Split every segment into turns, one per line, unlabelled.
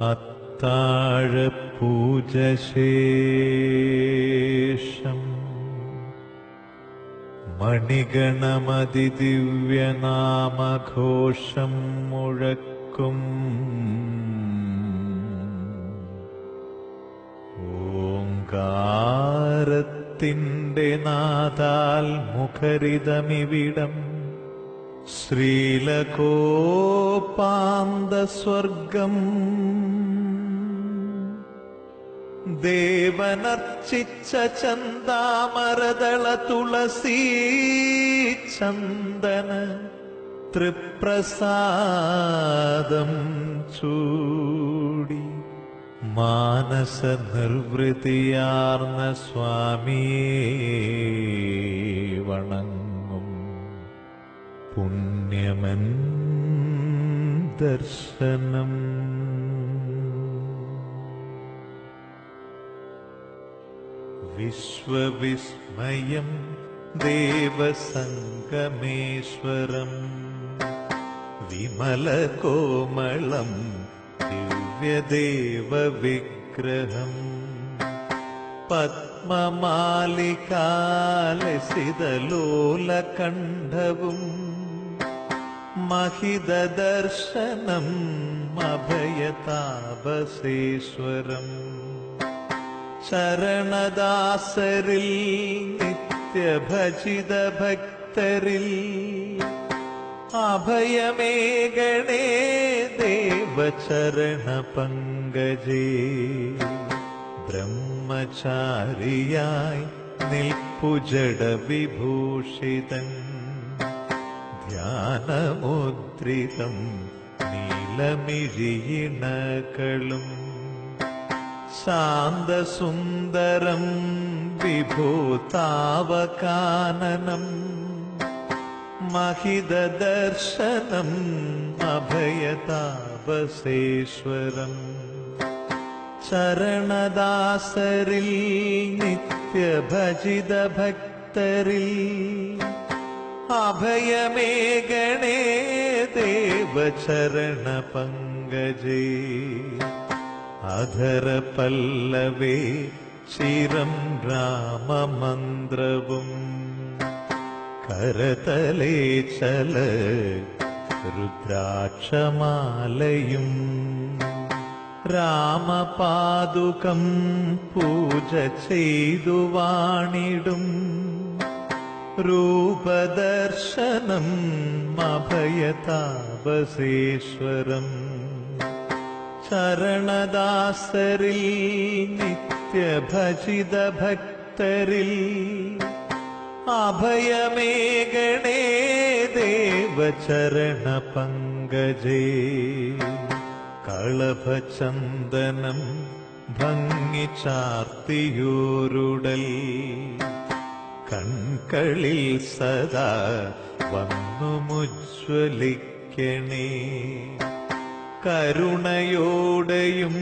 അത്താഴപൂജശേഷം മണിഗണമതിദിവ്യനാമഘോഷം മുഴക്കും. ഓങ്കാരത്തിന്റെ Nadal മുഖരിതമിവിടം. ശ്രീലകോപാന്തസ്വർഗം ദേവനർച്ചിച്ച ചന്താമരദള തുളസീ ചന്ദന തൃപ്രസാദം ചൂടി. മാനസ നിർവൃതിയാർന്ന സ്വാമിയെ വണങ്ങും. പുണ്യമൻ ദർശനം. श्वविस्मयं देवसङ्गमेश्वरम् विमलकोमलम् दिव्यदेवविग्रहम् पद्ममालिकालसिदलोलकण्डवम् महिदर्शनम् अभयतापसेश्वरम् ചരണദാസരിൽ നിത്യഭജിതഭക്തരിൽ അഭയമേകണേ ദേവചരണ പങ്കജേ ബ്രഹ്മചാരിയായി നിൽപ്പുജട വിഭൂഷിതൻ ധ്യാനമുദ്രിതം നീലമിഴിയിണകളും सान्दसुन्दरम् विभूतावकाननम् महिददर्शनम् अभयतापसेश्वरम् चरणदासरि नित्यभजिदभक्तरि अभयमे गणे देवचरणपङ्गजे അധര പല്ലവേ ചിരം രാമമന്ത്രവും. കരതലേ ചല രുദ്രാക്ഷമാലയും. രാമപാദുകം പൂജ ചെയ്തു വാണിടും. രൂപദർശനം അഭയതാപസേശ്വരം. ചരണദാസരിൽ നിത്യഭജിതഭക്തരിൽ. അഭയമേകണേ ദേവചരണ പങ്കജേ കളഭചന്ദനം ഭംഗി ചാർത്തിയൂരുടൽ. കൺകളിൽ സദാ വന്നു മുജ്വലിക്കണേ കരുണയോടെയും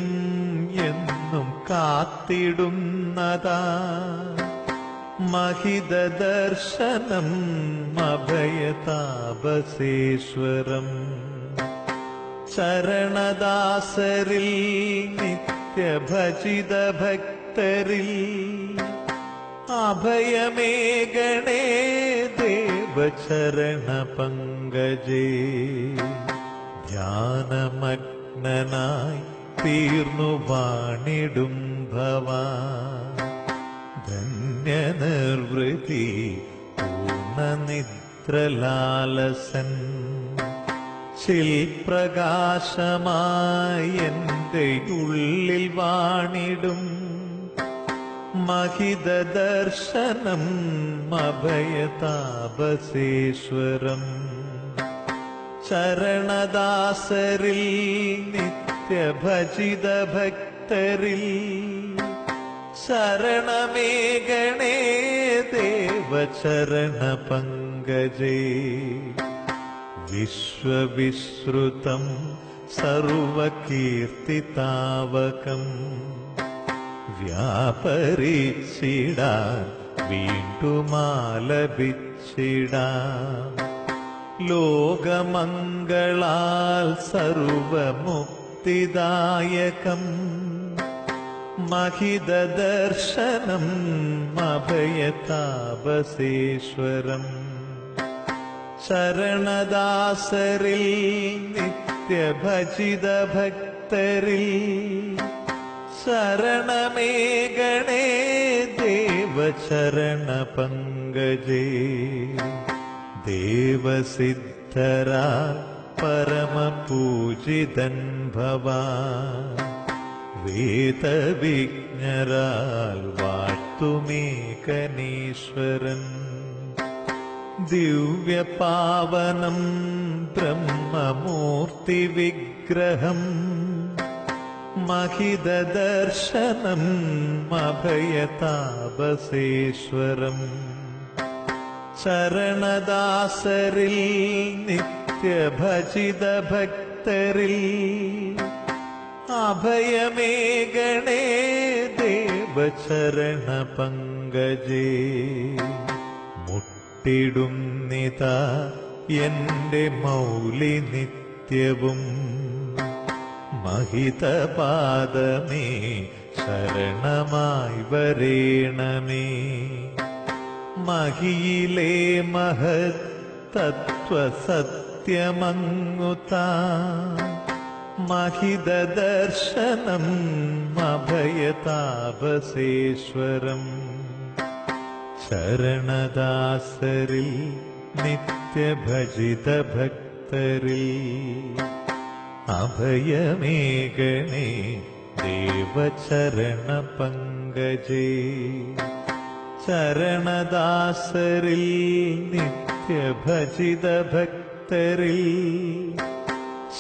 എന്നും കാത്തിടുന്നതാ. മഹിതദർശനം അഭയതാപശേശ്വരം ശരണദാസരിൽ നിത്യഭജിത ഭക്തരിൽ അഭയമേ ഗണേ ദേവചരണ പങ്കജേ ധ്യാനമഗ്നനായി തീർന്നു വാണിടും ഭവാ ധന്യനിർവൃതി പൂർണനിദ്രലാലസൻ. ശിൽപ്രകാശമായി എന്റെ ഉള്ളിൽ വാണിടും. മഹിതദർശനം അഭയതാപശേശ്വരം. ചരണദാസരിൽ ശരണമേ ഗണേ ദേവചരണ പങ്കജേ വിശ്വവിശ്രുതം സർവകീർത്തിതാവകം. വ്യാപരിച്ചിടാൻ വീണ്ടുമാലപിച്ചിടാം. ലോകമംഗളാൽ സർവമുക്തദായകം മുക്തിദായകം महिददर्शनम् अभयतापसेश्वरम् ശരണദാസരിൽ നിത്യഭജിതഭക്തരിൽ ശരണമേകണേ ദേവചരണ പങ്കജേ देवसिद्धरा परमपूजितन् भवा वास्तु मेकनीश्वरन् दिव्यपावनं ब्रह्ममूर्तिविग्रहम् महिददर्शनं मभयतापसेश्वरम् ശരണദാസരിൽ നിത്യഭജിത ഭക്തരിൽ അഭയമേ ഗണേ ദേവചരണ പങ്കജേ മുട്ടിടുന്നിത എന്റെ മൗലി നിത്യവും. മഹിതപാദമേ ശരണമായി വരേണമേ. മഹിയിലേ മഹത് തത്വസത്യമങ്ങുത മഹിതദർശനം അഭയതാപസേശ്വരം ശരണദാസരിൽ നിത്യഭജിതഭക്തരിൽ. അഭയമേകണേ ദേവചരണ പങ്കജേ ചരണദാസരിൽ നിത്യഭജിതഭക്തരിൽ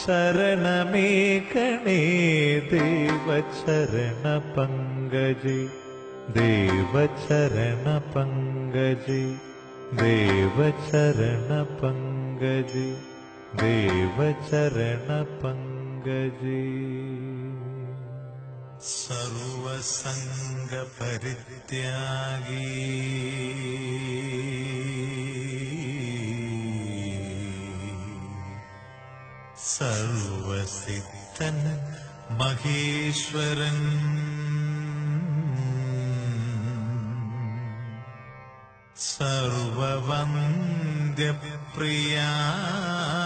ശരണമേകണേ ദേവചരണ പങ്കജേ ദേവചരണ പങ്കജേ ദേവചരണ പങ്കജേ ङ्ग सर्वसिद्धन् महेश्वरन्। सर्ववन्द्यप्रिया।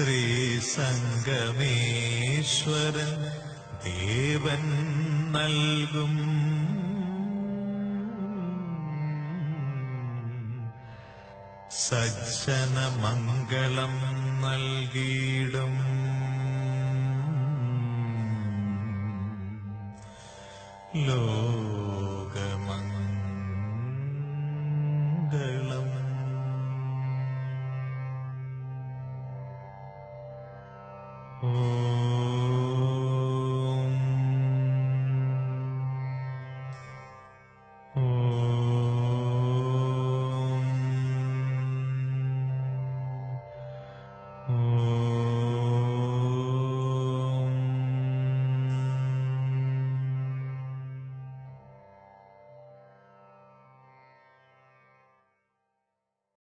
തേജസ്വീ സംഗമേശ്വരൻ ദേവൻ നൽകും. സജ്ജന മംഗളം നൽകിയിടും. ലോ